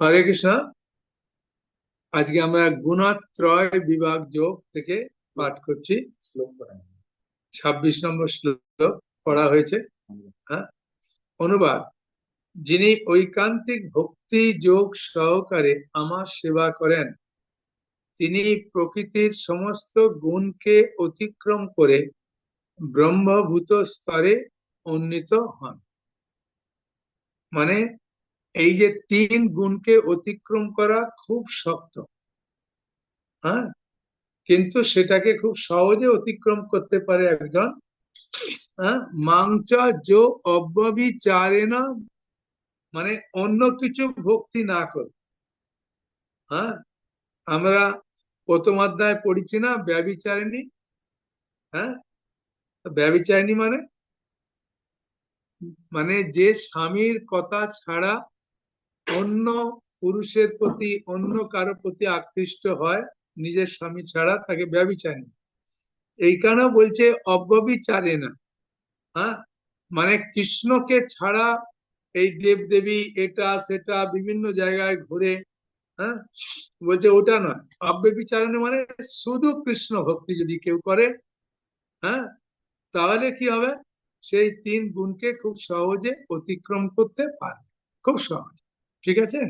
হরে কৃষ্ণ। আজকে আমরা গুণত্রয় বিভাগ যোগ থেকে পাঠ করছি। শ্লোক ছাব্বিশ নম্বর শ্লোক পড়া হয়েছে। হ্যাঁ? অনুবাদ যিনি ঐকান্তিক ভক্তি যোগ সহকারে আমার সেবা করেন তিনি প্রকৃতির সমস্ত গুণকে অতিক্রম করে ব্রহ্মভূত স্তরে উন্নীত হন। মানে এই যে তিন গুণকে অতিক্রম করা খুব শক্ত হ্যাঁ? কিন্তু সেটাকে খুব সহজে অতিক্রম করতে পারে একজন হ্যাঁ? মাংচা যো অব্যবিচারে না মানে অন্য কিছু ভক্তি না করে হ্যাঁ? আমরা প্রথম অধ্যায় পড়েছি না, ব্যবিচারিণী হ্যাঁ? ব্যবিচারিণী মানে? মানে যে স্বামীর কথা ছাড়া অন্য পুরুষের প্রতি, অন্য কারও প্রতি আকৃষ্ট হয়, নিজের স্বামী ছাড়া তাকে ব্যবিচারী কারণে বলছে অব্যবিচারে না। হ্যাঁ? মানে কৃষ্ণকে ছাড়া এই দেবদেবী এটা, সেটা বিভিন্ন জায়গায় ঘুরে হ্যাঁ? বলছে ওটা নয়। অব্যবিচারণে মানে শুধু কৃষ্ণ ভক্তি যদি কেউ করে হ্যাঁ? তাহলে কি হবে? সেই তিন গুণকে খুব সহজে অতিক্রম করতে পারে খুব সহজ। ঠিক আছে?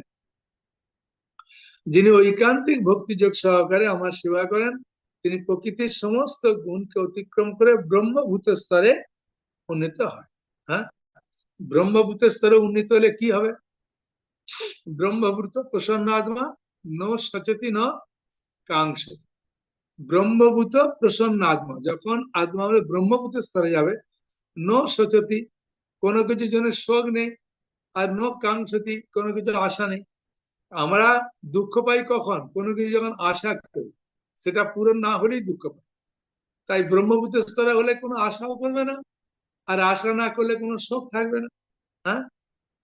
যিনি ঐকান্তিক ভক্তিযোগ সহকারে আমার সেবা করেন, তিনি প্রকৃতির সমস্ত গুণকে অতিক্রম করে ব্রহ্মভূত স্তরে উন্নীত হয়। হ্যাঁ? ব্রহ্মভূত স্তরে উন্নীত হলে কি হবে? ব্রহ্মভূত প্রসন্ন আত্মা ন সচতি ন কাঙ্ক্ষতি। ব্রহ্মভূত প্রসন্ন আত্মা, যখন আত্মা আমাদের ব্রহ্মভূত স্তরে যাবে, ন সচেতি, কোনো কিছু জন্য শোক নেই আর ন কাঙ্ক্ষতি কোনো কিছু আশা নেই। আমরা দুঃখ পাই কখন? কোনো কিছু যখন আশা করি, সেটা পূরণ না হলেই দুঃখ পাই। তাই ব্রহ্মভূত স্তরে হলে কোনো আশাও করবে না, আর আশা না করলে কোনো শোক থাকবে না। হ্যাঁ?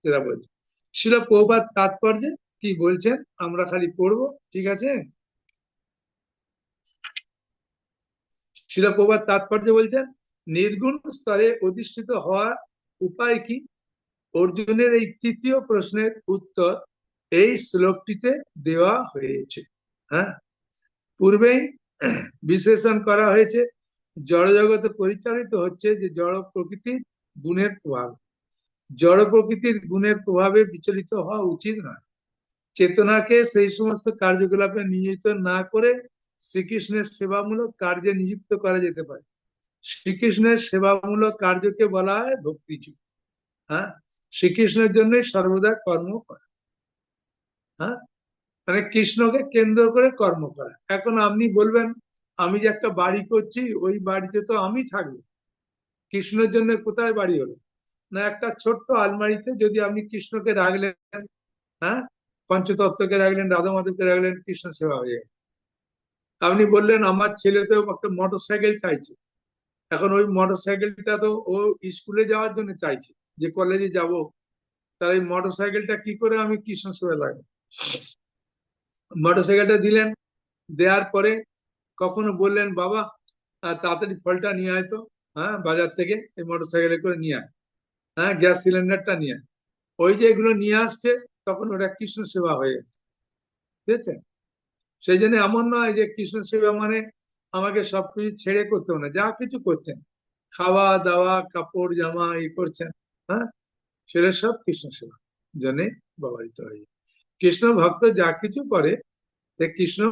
সেটা বলছে। শিল প্রভাত তাৎপর্যে কি বলছেন? আমরা খালি পড়ব, ঠিক আছে? শিল প্রভাত তাৎপর্য বলছেন, নির্গুণ স্তরে অধিষ্ঠিত হওয়ার উপায় কি? অর্জুনের এই তৃতীয় প্রশ্নের উত্তর এই শ্লোকটিতে দেওয়া হয়েছে। হ্যাঁ? পূর্বেই বিশ্লেষণ করা হয়েছে জড়জগতে পরিচালিত হচ্ছে যে জড় প্রকৃতির গুণের প্রভাব। জড় প্রকৃতির গুণের প্রভাবে বিচলিত হওয়া উচিত নয়। চেতনাকে সেই সমস্ত কার্যকলাপে নিয়োজিত না করে শ্রীকৃষ্ণের সেবামূলক কার্যে নিযুক্ত করা যেতে পারে। শ্রীকৃষ্ণের সেবামূলক কার্যকে বলা হয় ভক্তিযুগ। হ্যাঁ? শ্রীকৃষ্ণের জন্যই সর্বদা কর্ম করা। হ্যাঁ? মানে কৃষ্ণকে কেন্দ্র করে কর্ম করা। এখন আপনি বলবেন, আমি যে একটা বাড়ি করছি, ওই বাড়িতে তো আমি থাকব। কৃষ্ণের জন্য কোথায় বাড়ি হলো? না, একটা ছোট্ট আলমারিতে যদি আপনি কৃষ্ণকে রাখলেন হ্যাঁ? পঞ্চতত্ত্বকে রাখলেন রাধা মাধবকে রাখলেন, কৃষ্ণ সেবা হয়ে গেল। আপনি বললেন, আমার ছেলে তো একটা মোটর সাইকেল চাইছে। এখন ওই মোটর সাইকেলটা তো ও স্কুলে যাওয়ার জন্য চাইছে। যে কলেজে যাব তার এই মোটর সাইকেলটা কি করে আমি কৃষ্ণ সেবা লাগবো? মোটর সাইকেলটা দিলেন, দেওয়ার পরে কখনো বললেন, বাবা তাড়াতাড়ি ফলটা নিয়ে আয় তো হ্যাঁ বাজার থেকে এই মোটর সাইকেলে করে নিয়ে আয়। হ্যাঁ গ্যাস সিলিন্ডারটা নিয়ে আয়। ওই যে এগুলো নিয়ে আসছে, তখন ওটা কৃষ্ণ সেবা হয়ে যাচ্ছে বুঝেছেন? সেই জন্য এমন নয় যে কৃষ্ণ সেবা মানে আমাকে সবকিছু ছেড়ে করতে হবে না, যা কিছু করছেন। খাওয়া দাওয়া কাপড় জামা এই করছেন। হ্যাঁ? সেটা সব কৃষ্ণ সেবা জন্য ব্যবহৃত হয়ে। কৃষ্ণ ভক্ত যা কিছু করে কৃষ্ণ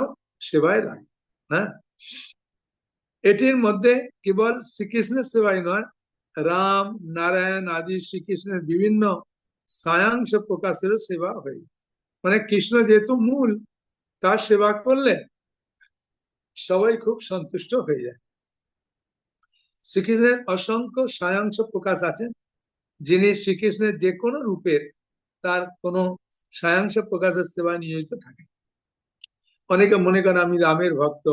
সেবায় লাগে হ্যাঁ? এটির মধ্যে কেবল শ্রীকৃষ্ণের সেবাই নয়, রাম, নারায়ণ আদি শ্রীকৃষ্ণের বিভিন্ন সায়াংশ প্রকাশের সেবা হয়ে। মানে কৃষ্ণ যেহেতু মূল, তার সেবা করলে সবাই খুব সন্তুষ্ট হয়ে যায়। শ্রীকৃষ্ণের অসংখ্য সায়াংশ প্রকাশ আছেন যিনি শ্রীকৃষ্ণের যে কোনো রূপের তার কোনো সায়াংশ প্রকাশের সেবা নিয়োজিত থাকে অনেকে মনে করেন আমি রামের ভক্ত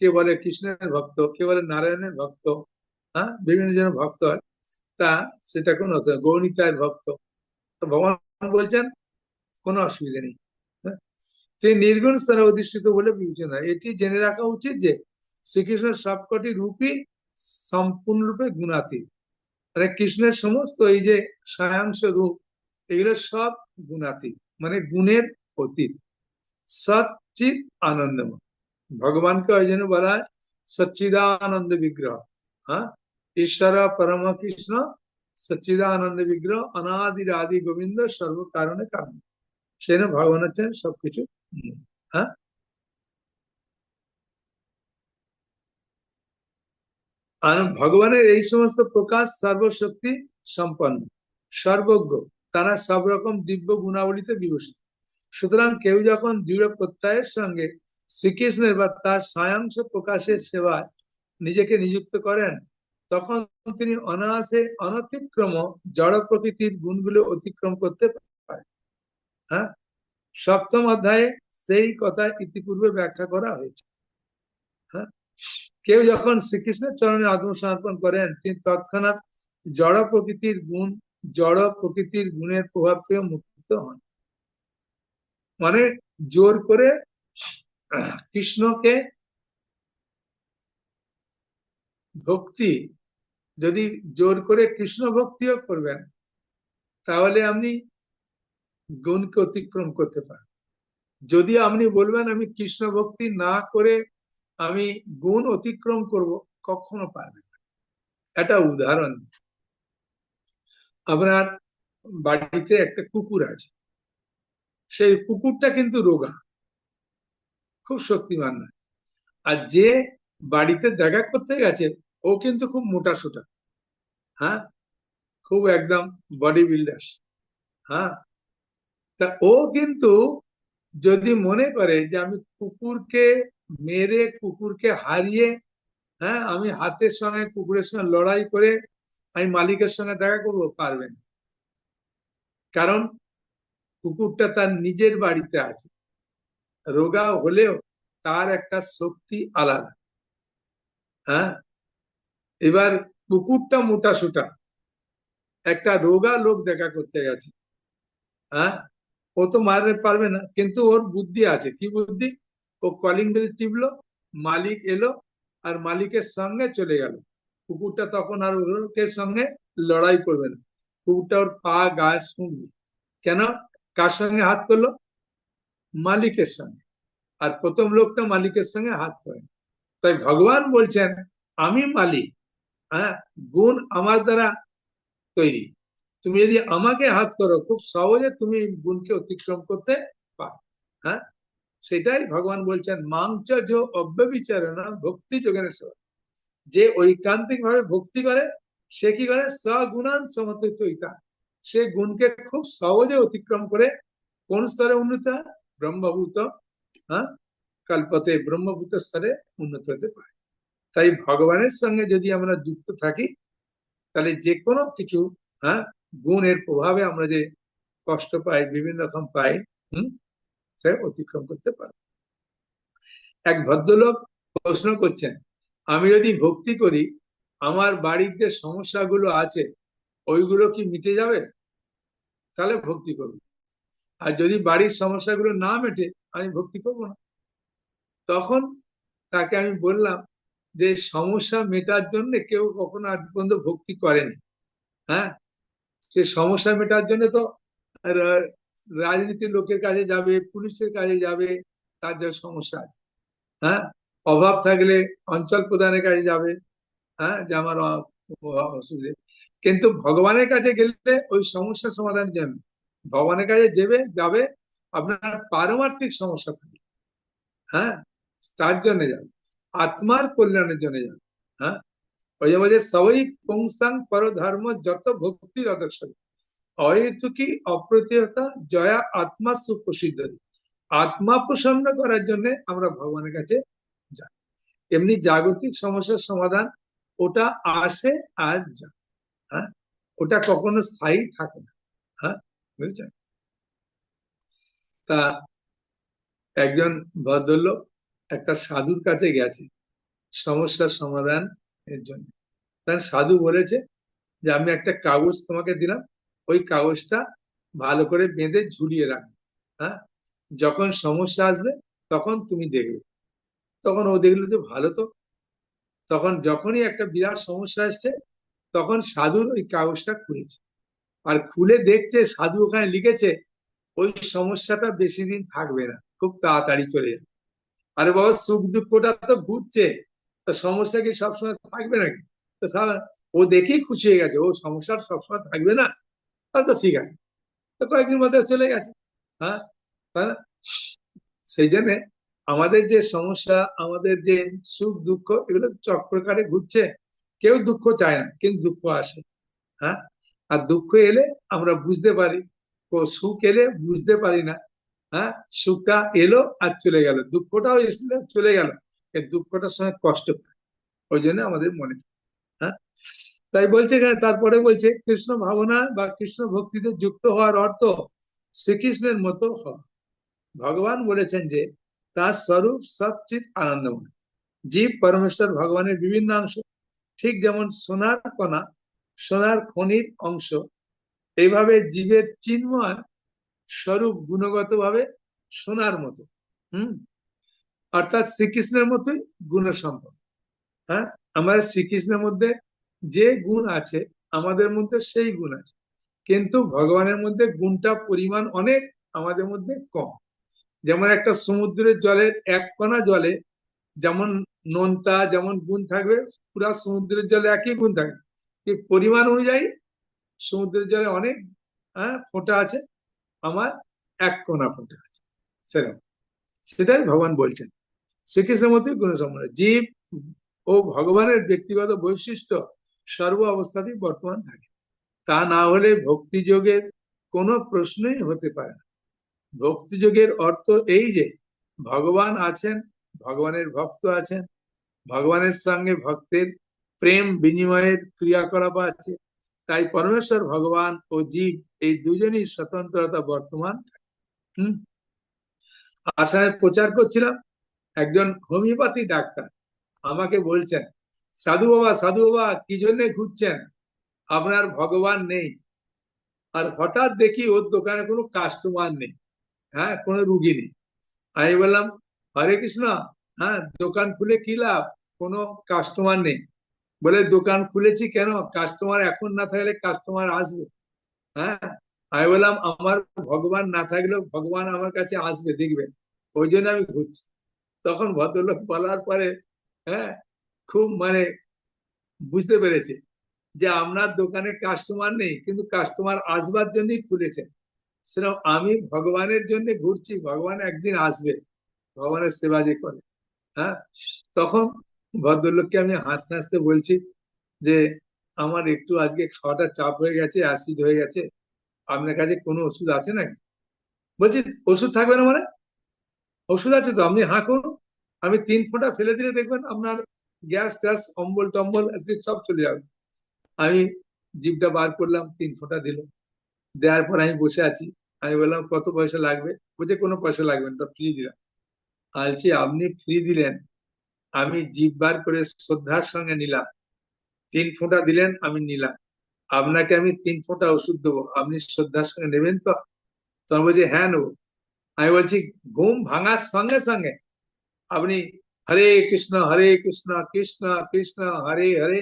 কে বলে কৃষ্ণের ভক্ত কে বলে নারায়ণের ভক্ত হ্যাঁ? বিভিন্ন জনের ভক্ত হয়। তা সেটা কোনো গৌণিতায়ের ভক্ত। তো ভগবান বলছেন, কোনো অসুবিধা নেই তিনি নির্গুণ স্তরে অধিষ্ঠিত বলে বিবেচনা এটি জেনে রাখা উচিত যে শ্রীকৃষ্ণের সবকটি রূপই সম্পূর্ণরূপে গুণাতীত। মানে কৃষ্ণের সমস্ত এই যে সায়াংশ রূপ, এগুলো সব গুণাতীত মানে গুণের অতীত। সচিত আনন্দময় ভগবানকে ওই জন্য বলা হয় সচ্চিদানন্দ বিগ্রহ। হ্যাঁ? ঈশ্বর, পরম, কৃষ্ণ, সচ্চিদানন্দ বিগ্রহ অনাদির আদি গোবিন্দ সর্ব কারণে কারণ সেই ভগবান হচ্ছেন সবকিছু হ্যাঁ? আর ভগবানের এই সমস্ত প্রকাশ সর্বশক্তি সম্পন্ন, সর্বজ্ঞ, তারা সব রকম দিব্য গুণাবলীতে বিভূষিত। সুতরাং কেউ যখন দৃঢ় প্রত্যয়ের সঙ্গে শ্রীকৃষ্ণের বা তার সায়াংশ প্রকাশের সেবায় নিজেকে নিযুক্ত করেন, তখন তিনি অনায়াসে অনতিক্রম জড় প্রকৃতির গুণগুলো অতিক্রম করতে পারে হ্যাঁ? সপ্তম অধ্যায়ে সেই কথা ইতিপূর্বে ব্যাখ্যা করা হয়েছে। হ্যাঁ কেউ যখন শ্রীকৃষ্ণের চরণে আত্মসমর্পণ করেন, তিনি তৎক্ষণাৎ জড় প্রকৃতির গুণ, জড় প্রকৃতির গুণের প্রভাব থেকে মুক্ত হন। মানে জোর করে কৃষ্ণকে ভক্তি, যদি জোর করে কৃষ্ণ ভক্তিও করবেন, তাহলে আপনি গুণকে অতিক্রম করতে পারেন যদি আপনি বলবেন আমি কৃষ্ণ ভক্তি না করে আমি গুণ অতিক্রম করব, কখনো পারবে না। একটা উদাহরণ আপনার বাড়িতে একটা কুকুর আছে। সেই কুকুরটা কিন্তু রোগা। খুব শক্তিমান না আর যে বাড়িতে দেখা করতে গেছে, ও কিন্তু খুব মোটা সোটা। হ্যাঁ? খুব একদম বডি বিল্ডার্স হ্যাঁ? তা ও কিন্তু যদি মনে করে যে আমি কুকুরকে মেরে কুকুরকে হারিয়ে হ্যাঁ আমি হাতের সঙ্গে কুকুরের সঙ্গে লড়াই করে আমি মালিকের সঙ্গে দেখা করব পারবেন কারণ কুকুরটা তার নিজের বাড়িতে আছে। রোগা হলেও তার একটা শক্তি আলাদা। হ্যাঁ এবার কুকুরটা মোটা সোটা। একটা রোগা লোক দেখা করতে গেছে। হ্যাঁ ও তো মারতে পারবে না, কিন্তু ওর বুদ্ধি আছে। কি বুদ্ধি? ও কলিং বেল টিপলো, মালিক এলো আর মালিকের সঙ্গে চলে গেল। কুকুরটা তখন আর ওর সঙ্গে লড়াই করবে না। কুকুরটা ওর পা গায়ে শুনবে কেন? কার সঙ্গে হাত করল? মালিকের সঙ্গে। আর প্রথম লোকটা মালিকের সঙ্গে হাত করে তাই ভগবান বলছেন, আমি মালিক হ্যাঁ গুণ আমার দ্বারা তৈরি। তুমি যদি আমাকে হাত করো, খুব সহজে তুমি গুণকে অতিক্রম করতে পারো হ্যাঁ? সেটাই ভগবান বলছেন মাংচ যে অব্যবিচারণা ভক্তি যোগেনের সেবা যে ঐকান্তিক ভাবে ভক্তি করে, সে কি করে? সগুণান সমর্থিত সে গুণকে খুব সহজে অতিক্রম করে কোন স্তরে উন্নত হয়? ব্রহ্মভূত হ্যাঁ? কাল্পতে ব্রহ্মভূত স্তরে উন্নত হতে পারে। তাই ভগবানের সঙ্গে যদি আমরা যুক্ত থাকি, তাহলে যে কোনো কিছু হ্যাঁ? গুণের প্রভাবে আমরা যে কষ্ট পাই, বিভিন্ন রকম পাই, হম? সে অতিক্রম করতে পারে। এক ভদ্রলোক প্রশ্ন করছেন, আমি যদি ভক্তি করি, আমার বাড়ির যে সমস্যাগুলো আছে, ওইগুলো কি মিটে যাবে? তাহলে ভক্তি করব। আর যদি বাড়ির সমস্যাগুলো না মেটে, আমি ভক্তি করব না। তখন তাকে আমি বললাম যে, সমস্যা মেটার জন্য কেউ কখনো আজ পর্যন্ত ভক্তি করেনি। হ্যাঁ? সে সমস্যা মেটার জন্য তো রাজনীতির লোকের কাছে যাবে, পুলিশের কাছে যাবে যে সমস্যা আছে। হ্যাঁ? অভাব থাকলে অঞ্চল প্রধানের কাছে যাবে। হ্যাঁ? যে আমার অসুবিধে। কিন্তু ভগবানের কাছে গেলে ওই সমস্যা সমাধানের জন্য ভগবানের কাছে যাবে যাবে, আপনার পারমার্থিক সমস্যা থাকে। হ্যাঁ? তার জন্য যাবে। আত্মার কল্যাণের জন্য যাবে। হ্যাঁ? ওই যে সবই পুংসাং পরধর্ম, যত ভক্তির আদর্শ অহেতুকি অপ্রতিহতা, জয়া আত্মা সুপ্রসিদ্ধ। আত্মা প্রসন্ন করার জন্য আমরা ভগবানের কাছে যাই। এমনি জাগতিক সমস্যার সমাধান ওটা আসে আর যা হ্যাঁ? ওটা কখনো স্থায়ী থাকে না। হ্যাঁ? বুঝছেন? তা একজন ভদ্রলোক একটা সাধুর কাছে গেছে সমস্যার সমাধান এর জন্য। তার সাধু বলেছে যে, আমি একটা কাগজ তোমাকে দিলাম ওই কাগজটা ভালো করে বেঁধে ঝুলিয়ে রাখবে হ্যাঁ? যখন সমস্যা আসবে তখন তুমি দেখবে। তখন ও দেখল যে ভালো তো। তখন যখনই একটা বিরাট সমস্যা আসছে, তখন সাধুর ওই কাগজটা খুলেছে। আর খুলে দেখছে, সাধু ওখানে লিখেছে, ওই সমস্যাটা বেশি দিন থাকবে না, খুব তাড়াতাড়ি চলে যাবে। আরে বাবা, সুখ দুঃখটা তো ঘুরছে। তো সমস্যা কি সবসময় থাকবে নাকি? ও দেখেই খুশি হয়ে গেছে, ও সমস্যার সবসময় থাকবে না? তাহলে তো ঠিক আছে। তো কয়েকদিন মধ্যে চলে গেছে। হ্যাঁ? সেই জন্য আমাদের যে সমস্যা, আমাদের যে সুখ, দুঃখ, এগুলো চক্রকারে ঘুরছে। কেউ দুঃখ চায় না, কিন্তু দুঃখ আসে। হ্যাঁ? আর দুঃখ এলে আমরা বুঝতে পারি। সুখ এলে বুঝতে পারি না। হ্যাঁ? সুখটা এলো আর চলে গেল। দুঃখটাও এসলে চলে গেল। দুঃখটার সঙ্গে কষ্ট ওই জন্য আমাদের মনে হ্যাঁ? তাই বলছে এখানে, তারপরে বলছে, কৃষ্ণ ভাবনা বা কৃষ্ণ ভক্তিতে যুক্ত হওয়ার অর্থ শ্রীকৃষ্ণের মতো হওয়া। ভগবান বলেছেন যে, তার স্বরূপ সচিত আনন্দময়। জীব, পরমেশ্বর, ভগবানের বিভিন্ন অংশ, ঠিক যেমন সোনার কণা, সোনার খনির অংশ, এইভাবে জীবের চিন্ময় স্বরূপ গুণগতভাবে সোনার মতো, হম? অর্থাৎ শ্রীকৃষ্ণের মতোই গুণসম্পন্ন হ্যাঁ? আমাদের শ্রীকৃষ্ণের মধ্যে যে গুণ আছে, আমাদের মধ্যে সেই গুণ আছে। কিন্তু ভগবানের মধ্যে গুণটা পরিমাণ অনেক, আমাদের মধ্যে কম। যেমন একটা সমুদ্রের জলের এক কণা জলে যেমন নোনতা, যেমন গুণ থাকবে, পুরা সমুদ্রের জলে একই গুণ থাকবে। পরিমাণ অনুযায়ী? সমুদ্রের জলে অনেক হ্যাঁ ফোঁটা আছে, আমার এক কণা ফোঁটা আছে। সেরকম। সেটাই ভগবান বলছেন। শ্রীকৃষ্ণের মতোই গুণসম্পন্ন। জীব ও ভগবানের ব্যক্তিগত বৈশিষ্ট্য সর্ব অবস্থাতেই বর্তমান থাকে। তা না হলে ভক্তিযোগের কোনো প্রশ্নই হতে পারে না। ভক্তিযোগের অর্থ এই যে, ভগবান আছেন, ভগবানের ভক্ত আছেন, ভগবানের সঙ্গে ভক্তের প্রেম বিনিময়ের ক্রিয়াকলাপ আছে, তাই পরমেশ্বর ভগবান ও জীব এই দুজনই স্বতন্ত্রতা বর্তমান হম? আসামে প্রচার করছিলাম, একজন হোমিওপ্যাথি ডাক্তার আমাকে বলছেন সাধু বাবা সাধু বাবা, কি জন্য ঘুরছেন? আপনার ভগবান নেই। আর হঠাৎ দেখি ওর দোকানে কোনো কাস্টমার নেই। হ্যাঁ কোনো রুগী নেই। আমি বললাম, হরে কৃষ্ণ হ্যাঁ দোকান খুলে কি লাভ? কোনো কাস্টমার নেই। বলে, দোকান খুলেছি কেন? কাস্টমার এখন না থাকলে কাস্টমার আসবে। হ্যাঁ আমি বললাম, আমার ভগবান না থাকলেও ভগবান আমার কাছে আসবে দেখবে ওই জন্য আমি ঘুরছি। তখন ভদ্রলোক বলার পরে হ্যাঁ খুব মানে বুঝতে পেরেছে যে আপনার দোকানে কাস্টমার নেই, কিন্তু কাস্টমার আসবার জন্যই খুলেছেন সেরকম আমি ভগবানের জন্য ঘুরছি, ভগবান একদিন আসবে, ভগবানের সেবা যে করে। হ্যাঁ? তখন ভদ্রলোককে আমি হাসতে হাসতে বলছি যে, আমার একটু আজকে খাওয়াটা চাপ হয়ে গেছে অ্যাসিড হয়ে গেছে, আপনার কাছে কোনো ওষুধ আছে নাকি? বলছি, ওষুধ থাকবে না মানে? ওষুধ আছে তো, আপনি হাঁ করুন আমি তিন ফোঁটা ফেলে দিলে দেখবেন আপনার গ্যাস, ট্যাস, অম্বল, টম্বল সব চলে যাবে। আমি জিভটা বার করলাম, তিন ফোঁটা দিল। দেওয়ার পর আমি বসে আছি। আমি বললাম, কত পয়সা লাগবে? বলছে, কোনো পয়সা লাগবে না ফ্রি দিলাম। বলছি, আপনি ফ্রি দিলেন। আমি জিভ বার করে শ্রদ্ধার সঙ্গে নিলাম। তিন ফোঁটা দিলেন, আমি নিলাম। আপনাকে আমি তিন ফোঁটা ওষুধ দেবো। আপনি শ্রদ্ধার সঙ্গে নেবেন তো? তখন বলছি হ্যাঁ নেব। আমি বলছি, ঘুম ভাঙার সঙ্গে সঙ্গে আপনি হরে কৃষ্ণ হরে কৃষ্ণ কৃষ্ণ কৃষ্ণ, হরে হরে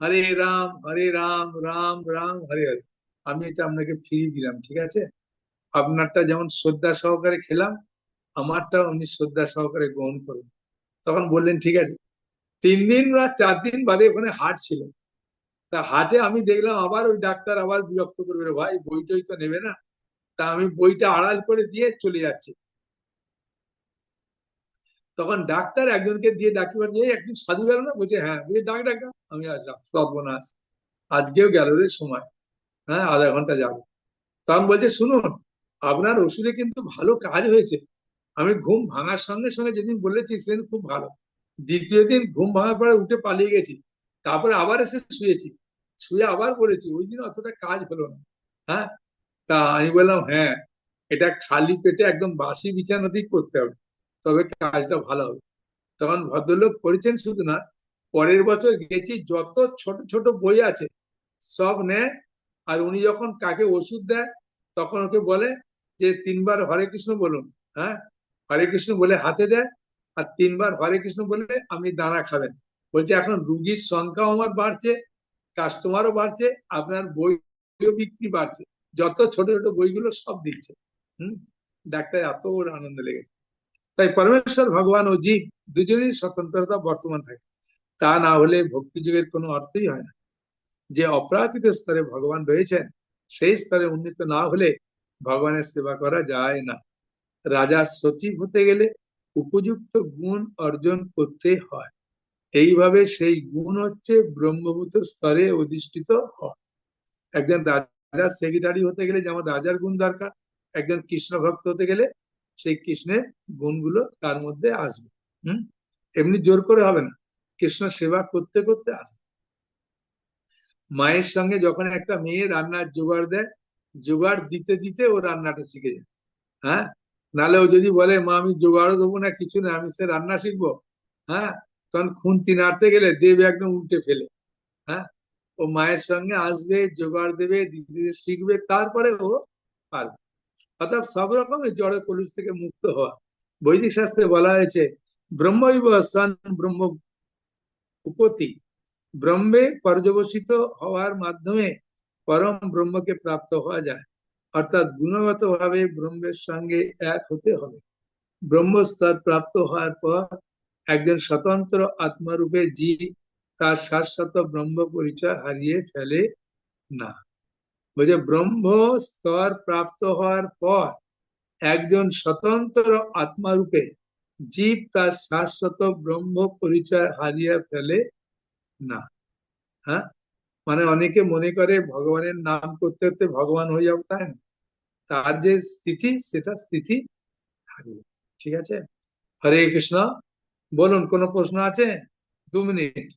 হরে রাম হরে রাম রাম রাম, হরে হরে। আমি এটা আপনাকে ফিরিয়ে দিলাম, ঠিক আছে? আপনারটা যেমন শ্রদ্ধা সহকারে খেলাম আমারটা উনি শ্রদ্ধা সহকারে গ্রহণ করুন। তখন বললেন, ঠিক আছে। তিন দিন বা চার দিন বাদে ওখানে হাট ছিল। তা হাটে আমি দেখলাম আবার ওই ডাক্তার আবার বিরক্ত করবে ভাই বই টই তো নেবে না। তা আমি বইটা আড়াল করে দিয়ে চলে যাচ্ছি। তখন ডাক্তার একজনকে দিয়ে ডাকি পাঠিয়ে "এই একজন সাধু গেল না? বলছে হ্যাঁ। বলছে, ডাক ডাক ডাক।" আমি আসলাম সর্বনাশ আজকেও গেল রে সময়। হ্যাঁ আধা ঘণ্টা যাবে। তখন বলছে, শুনুন, আপনার ওষুধে কিন্তু ভালো কাজ হয়েছে। আমি ঘুম ভাঙার সঙ্গে সঙ্গে যেদিন বলেছি, সেদিন খুব ভালো। দ্বিতীয় দিন ঘুম ভাঙার পরে উঠে পালিয়ে গেছি। তারপরে আবার এসে শুয়েছি। শুয়ে আবার বলেছি, ওই দিন অতটা কাজ হলো না। হ্যাঁ? তা আমি বললাম হ্যাঁ এটা খালি পেটে একদম বাসি বিছানাতেই করতে হবে। তবে কাজটা ভালো হবে। তখন ভদ্রলোক করেছেন শুধু না, পরের বছর গেছি, যত ছোট ছোট বই আছে, সব নেয়। আর উনি যখন কাকে ওষুধ দেয়, তখন ওকে বলে যে, তিনবার হরে কৃষ্ণ বলুন। হ্যাঁ? হরে কৃষ্ণ বলে হাতে দেয়, আর তিনবার হরে কৃষ্ণ বলে আপনি দানা খাবেন। বলছে, এখন রুগীর সংখ্যাও আমার বাড়ছে কাস্টমারও বাড়ছে, আপনার বইও বিক্রি বাড়ছে। যত ছোট ছোট বইগুলো সব দিচ্ছে। হম? ডাক্তার এত ওর আনন্দ লেগেছে। তাই পরমেশ্বর, ভগবান ও জীব দুজনেরই স্বতন্ত্রতা বর্তমান থাকে। তা না হলে ভক্তি যুগের কোনো অর্থই হয় না। যে অপ্রাকৃত স্তরে ভগবান রয়েছেন, সেই স্তরে উন্নীত না হলে ভগবানের সেবা করা যায় না। রাজা সচিব হতে গেলে উপযুক্ত গুণ অর্জন করতে হয়। এইভাবে সেই গুণ হচ্ছে ব্রহ্মভূত স্তরে অধিষ্ঠিত হয়। একজন রাজার সেক্রেটারি হতে গেলে যেমন রাজার গুণ দরকার, একজন কৃষ্ণ ভক্ত হতে গেলে সেই কৃষ্ণের গুণগুলো তার মধ্যে আসবে, হম? এমনি জোর করে হবে না। কৃষ্ণ সেবা করতে করতে আসবে। মায়ের সঙ্গে যখন একটা মেয়ে রান্নার জোগাড় দেয়, জোগাড় দিতে দিতে ও রান্নাটা শিখে যায়। হ্যাঁ? নালে ও যদি বলে, মা, আমি জোগাড়ও দেবো না, কিছু না, আমি সে রান্না শিখব। হ্যাঁ? তখন খুন্তি নাড়তে গেলে দেবে একদম উল্টে ফেলে। হ্যাঁ? ও মায়ের সঙ্গে আসবে, জোগাড় দেবে দিদি শিখবে, তারপরে ও পারবে। অর্থাৎ সব রকমের জড় কলুষ থেকে মুক্ত হওয়া। বৈদিক শাস্ত্রে বলা হয়েছে, ব্রহ্মৈব সন ব্রহ্ম উপতি। ব্রহ্মে পর্যবসিত হওয়ার মাধ্যমে পরম ব্রহ্মকে প্রাপ্ত হওয়া যায়। অর্থাৎ গুণগত ভাবে ব্রহ্মের সঙ্গে এক হতে হবে। ব্রহ্মস্তর প্রাপ্ত হওয়ার পর একজন স্বতন্ত্র আত্মারূপে জীব তার শাশ্বত ব্রহ্ম পরিচয় হারিয়ে ফেলে না। বলছে ব্রহ্ম স্তর প্রাপ্ত হওয়ার পর একজন স্বতন্ত্র আত্মারূপে জীব তার শাশ্বত ব্রহ্ম পরিচয় হারিয়ে ফেলে না। হ্যাঁ? মানে অনেকে মনে করে ভগবানের নাম করতে করতে ভগবান হয়ে যাব, তাই না? তার যে স্থিতি, সেটা স্থিতি থাকবে। ঠিক আছে? হরে কৃষ্ণ। বলুন, কোনো প্রশ্ন আছে? দু মিনিট।